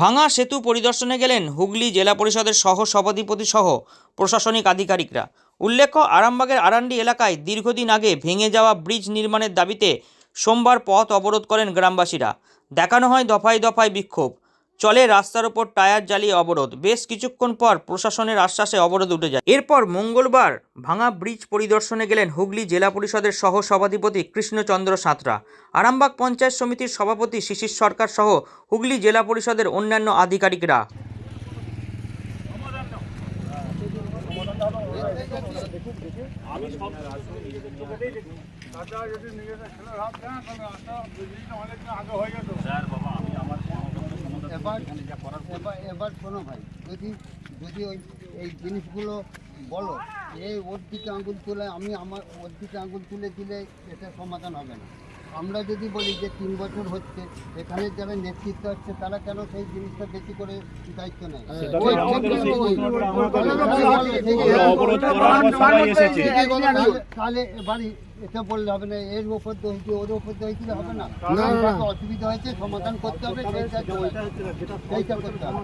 ভাঙা সেতু পরিদর্শনে গেলেন হুগলি জেলা পরিষদের সহ সভাধিপতি সহ প্রশাসনিক আধিকারিকরা। উল্লেখ্য, আরামবাগের আরান্ডি এলাকায় দীর্ঘদিন আগে ভেঙে যাওয়া ব্রিজ নির্মাণের দাবিতে সোমবার পথ অবরোধ করেন গ্রামবাসীরা। দেখানো হয় দফায় দফায় বিক্ষোভ। চলে রাস্তার ওপর টায়ার জ্বালিয়ে অবরোধ। বেশ কিছুক্ষণ পর প্রশাসনের আশ্বাসে অবরোধ উঠে যায়। এরপর মঙ্গলবার ভাঙা ব্রিজ পরিদর্শনে গেলেন হুগলি জেলা পরিষদের সহ সভাধিপতি কৃষ্ণচন্দ্র সাঁতরা। আরামবাগ পঞ্চায়েত সমিতির সভাপতি শিশির সরকার সহ হুগলি জেলা পরিষদের অন্যান্য আধিকারিকরা। এবার এবার এবার শোনো ভাই যদি যদি ওই এই জিনিসগুলো বলো এই ওর দিকে আঙুল তুলে আমি আমার ওর দিকে আঙুল তুলে দিলে এটা সমাধান হবে না। আমরা যদি বলি যে তিন বছর হচ্ছে এখানে যারা নেতৃত্ব হচ্ছে তারা কেন সেই জিনিসটা বেশি করে দায়িত্ব নেয়? তাহলে- তাহলে এটা বললে হবে না এর ওপর হয়েছে ওর ওপর হয়েছে হবে না। অসুবিধা হয়েছে সমাধান করতে হবে সেইটা সেইটা করতে হবে।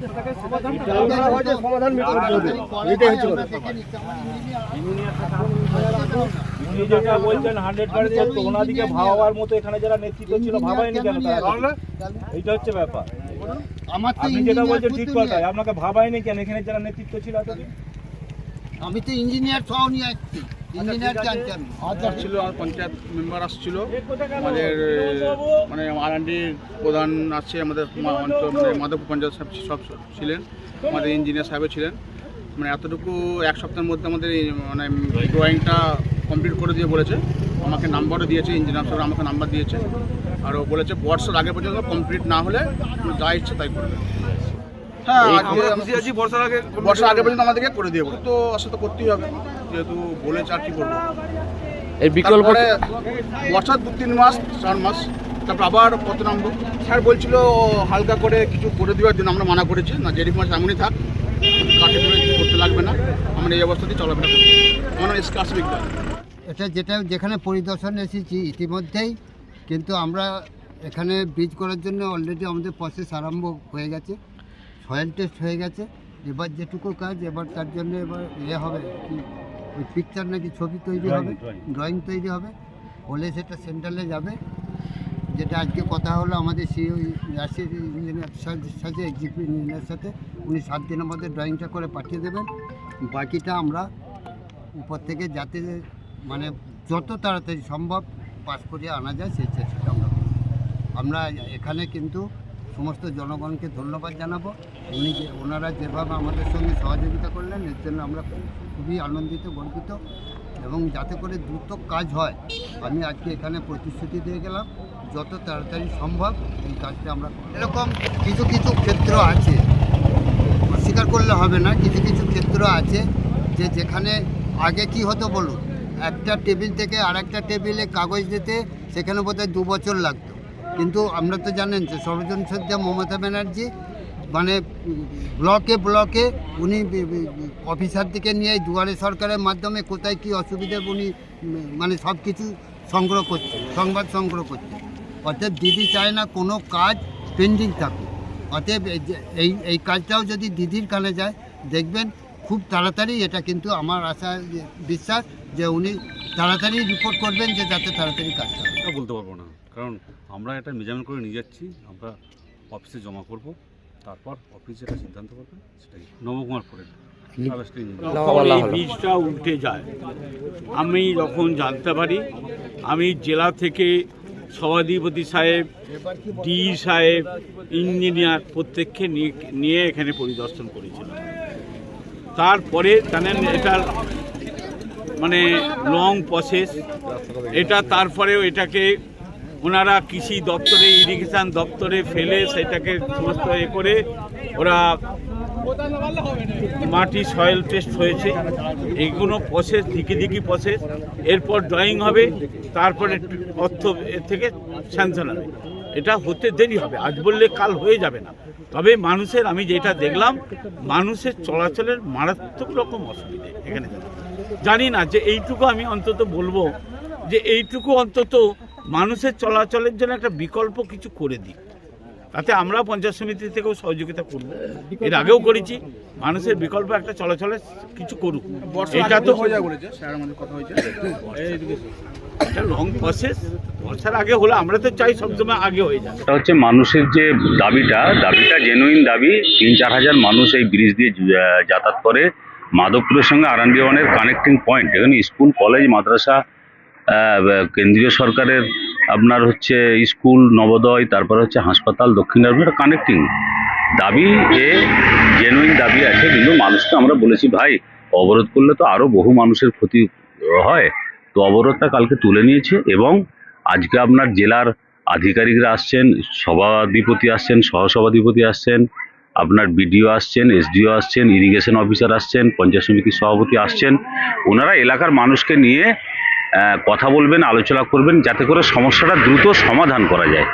আমরা দেখে নিচ্ছি, উনি যেটা বলছেন হান্ড্রেড পার্সেন্ট ওনাদিকে ভাবার মতো এখানে যারা নেতৃত্ব ছিল ভাবায়নি কেন তাহলে এইটা হচ্ছে ব্যাপার। আমার তো আপনি যেটা বলছেন ঠিক কথাই। আপনাকে ভাবায়নি কেন? এখানে যারা নেতৃত্ব ছিল এতদিন? আমি তো ইঞ্জিনিয়ার সহ নিয়ে আসছি ইঞ্জিনিয়ার জানছি ছিল আর পঞ্চায়েত মেম্বার আসছিল। আমাদের মানে আরান্ডির প্রধান আছে আমাদের অঞ্চল মানে মাধবপুর পঞ্চায়েত সাহেব সব ছিলেন। আমাদের ইঞ্জিনিয়ার সাহেব ছিলেন। মানে এতটুকু এক সপ্তাহের মধ্যে আমাদের মানে ড্রয়িংটা কমপ্লিট করে দিয়ে বলেছে। আমাকে নাম্বারও দিয়েছে ইঞ্জিনিয়ার সাহেব আমাকে নাম্বার দিয়েছে। আর ও বলেছে বর্ষার আগে পর্যন্ত কমপ্লিট না হলে যা ইচ্ছে তাই করবে। হ্যাঁ বর্ষার আগে বর্ষার আগে পর্যন্ত আমাদেরকে করে দিয়ে বলে তো আসলে তো করতেই হবে। যেহেতু বলেছে আর কি করব। এর বিকল্প তারপরে বছর দু তিন মাস চার মাস তারপর আবার কত নামবো। স্যার বলছিল হালকা করে কিছু করে দেওয়ার জন্য আমরা মানা করেছি। না জেডি মাস এমনই থাক। কাঠে ধরে করতে লাগবে না আমরা এই অবস্থাতেই চলাফেরা করব। আমার নাম এসকে আসবিক এটা যেটা যেখানে পরিদর্শন এসেছি ইতিমধ্যেই কিন্তু আমরা এখানে ব্রিজ করার জন্য অলরেডি আমাদের প্রসেস আরম্ভ হয়ে গেছে সয়েল টেস্ট হয়ে গেছে। এবার যেটুকু কাজ এবার তার জন্য এবার ইয়ে হবে কি ওই পিকচার নাকি ছবি তৈরি হবে ড্রয়িং তৈরি হবে। হলে সেটা সেন্ট্রালে যাবে। যেটা আজকে কথা হলো, আমাদের সেই রাশির ইঞ্জিনিয়ার সাথে এক্সিকিউটিভ ইঞ্জিনিয়ার সাথে, উনি সাত দিনের মধ্যে ড্রয়িংটা করে পাঠিয়ে দেবেন বাকিটা আমরা উপর থেকে যাতে মানে যত তাড়াতাড়ি সম্ভব পাস করিয়ে আনা যায়, সেই চেষ্টাটা আমরা। আমরা এখানে কিন্তু সমস্ত জনগণকে ধন্যবাদ জানাব উনি যে, ওনারা যেভাবে আমাদের সঙ্গে সহযোগিতা করলেন, এর জন্য আমরা খুবই আনন্দিত, গর্বিত, এবং যাতে করে দ্রুত কাজ হয় আমি আজকে এখানে প্রতিশ্রুতি দিয়ে গেলাম, যত তাড়াতাড়ি সম্ভব এই কাজটা আমরা এরকম কিছু কিছু ক্ষেত্র আছে, অস্বীকার করলে হবে না, কিছু কিছু ক্ষেত্র আছে যে যেখানে আগে কি হতো বলুন, একটা টেবিল থেকে আরেকটা টেবিলে কাগজ দিতে সেখানে বোধহয় দু বছর লাগতো। কিন্তু আমরা তো জানেন যে সর্বজন সজ্জা মমতা ব্যানার্জি মানে ব্লকে ব্লকে উনি অফিসারদিকে নিয়ে দুয়ারে সরকারের মাধ্যমে কোথায় কি অসুবিধা উনি মানে সব কিছু সংগ্রহ করছে, সংবাদ সংগ্রহ করছে। অতএব দিদি চায় না কোনো কাজ পেন্ডিং থাকুক। অতএব এই এই কাজটাও যদি দিদির কানে যায়, দেখবেন খুব তাড়াতাড়ি এটা কিন্তু আমার আশা বিশ্বাস যে উনি তাড়াতাড়ি রিপোর্ট করবেন যে যাতে তাড়াতাড়ি কাজটা। বলতে পারব না। কারণ আমরা এটা মেজারমেন্ট করে নিয়ে যাচ্ছি। আমরা অফিসে জমা করব, তারপর অফিস যেটা সিদ্ধান্ত করবে সেটাই। নবকুমার যখন এই বীজটা উল্টে যায়। আমি যখন জানতে পারি আমি জেলা থেকে সভাধিপতি সাহেব ডি সাহেব ইঞ্জিনিয়ার প্রত্যেককে নিয়ে নিয়ে এখানে পরিদর্শন করেছিলাম। তারপরে জানেন এটার মানে লং প্রসেস এটা তারপরেও এটাকে ওনারা কৃষি দপ্তরে ইরিগেশন দপ্তরে ফেলে সেটাকে সমস্ত এ করে ওরা মাটি সয়েল টেস্ট হয়েছে। এইগুলো প্রসেস দিকে দিকে প্রসেস এরপর ড্রয়িং হবে, তারপরে অর্থ এর থেকে স্যাংশন হবে। এটা হতে দেরি হবে, আজ বললে কাল হয়ে যাবে না। তবে মানুষের, আমি যেটা দেখলাম, মানুষের চলাচলের মারাত্মক রকম অসুবিধে এখানে। জানি না যে এইটুকু আমি অন্তত বলব, যে এইটুকু অন্তত মানুষের চলাচলের জন্য একটা বিকল্প কিছু করে দিই তাতে আমরা পঞ্চায়েত সমিতি থেকেও সহযোগিতা করব। এর আগেও করেছি। মানুষের বিকল্প একটা চলাচলে কিছু করুক। এটা আগে তো হয়ে যাবে বলেছে স্যার আমাদের কথা হয়েছে। এটা লং প্রসেস বর্ষার আগে হলে আমরা তো চাই সবসময় আগে হয়ে যায় এটা হচ্ছে মানুষের যে দাবিটা দাবিটা জেনুইন দাবি। তিন চার হাজার মানুষ এই ব্রিজ দিয়ে যাতায়াত করে। মাধবপুরের সঙ্গে আরান্ডি ওয়ানের কানেক্টিং পয়েন্ট এখানে স্কুল কলেজ মাদ্রাসা কেন্দ্রীয় সরকারের আপনার হচ্ছে স্কুল, নবোদয়, তারপর হচ্ছে হাসপাতাল, দক্ষিণ এটা কানেক্টিং দাবি এ জেনুইন দাবি আছে, কিন্তু মানুষকে আমরা বলেছি, ভাই, অবরোধ করলে তো আরও বহু মানুষের ক্ষতি হয়। তো অবরোধটা কালকে তুলে নিয়েছে এবং আজকে আপনার জেলার আধিকারিকরা আসছেন, সভাধিপতি আসছেন, সহসভাধিপতি আসছেন, আপনার বিডিও আসছেন, এসডিও আসছেন, ইরিগেশন অফিসার আসছেন, পঞ্চায়েত সমিতির সভাপতি আসছেন। ওনারা এলাকার মানুষকে নিয়ে কথা বলবেন আলোচনা করবেন যাতে করে সমস্যাটা দ্রুত সমাধান করা যায়।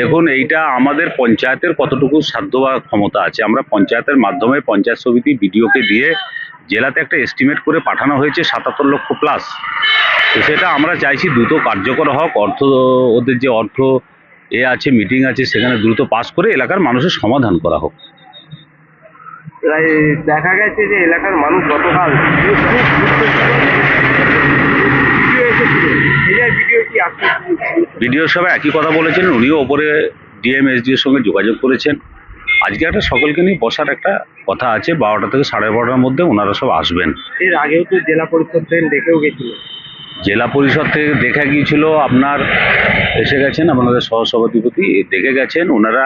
দেখুন এইটা আমাদের পঞ্চায়েতের কতটুকু সাধ্য বা ক্ষমতা আছে। আমরা পঞ্চায়েতের মাধ্যমে পঞ্চায়েত সমিতি বিডিওকে দিয়ে জেলাতে একটা এস্টিমেট করে পাঠানো হয়েছে সাতাত্তর লক্ষ প্লাস তো সেটা আমরা চাইছি দ্রুত কার্যকর হোক। অর্থ ওদের যে অর্থ এ আছে মিটিং আছে সেখানে দ্রুত পাস করে এলাকার মানুষের সমাধান করা হোক। দেখা গেছে যে এলাকার মানুষ গতকাল বিডিও সবাই একই কথা বলেছেন উনিও ওপরে ডিএম এসডিওর সঙ্গে যোগাযোগ করেছেন। আজকে একটা সকলকে নিয়ে বসার একটা কথা আছে বারোটা থেকে সাড়ে বারোটার মধ্যে ওনারা সব আসবেন। এর আগেও তো জেলা পরিষদ ট্রেন দেখেও গেছিল। জেলা পরিষদ থেকে দেখা গিয়েছিল আপনার এসে গেছেন আপনাদের সহসভাধিপতি দেখে গেছেন ওনারা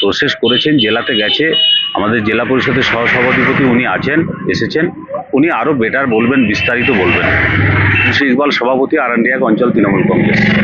প্রসেস করেছেন, জেলাতে গেছে। আমাদের জেলা পরিষদের সহসভাধিপতি উনি আছেন, এসেছেন। উনি আরও বেটার বলবেন, বিস্তারিত বলবেন। মুন্সি ইকবাল, সভাপতি, আরান্ডিয়াক অঞ্চল, তৃণমূল কংগ্রেস।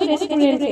রেস্টুরেন্টে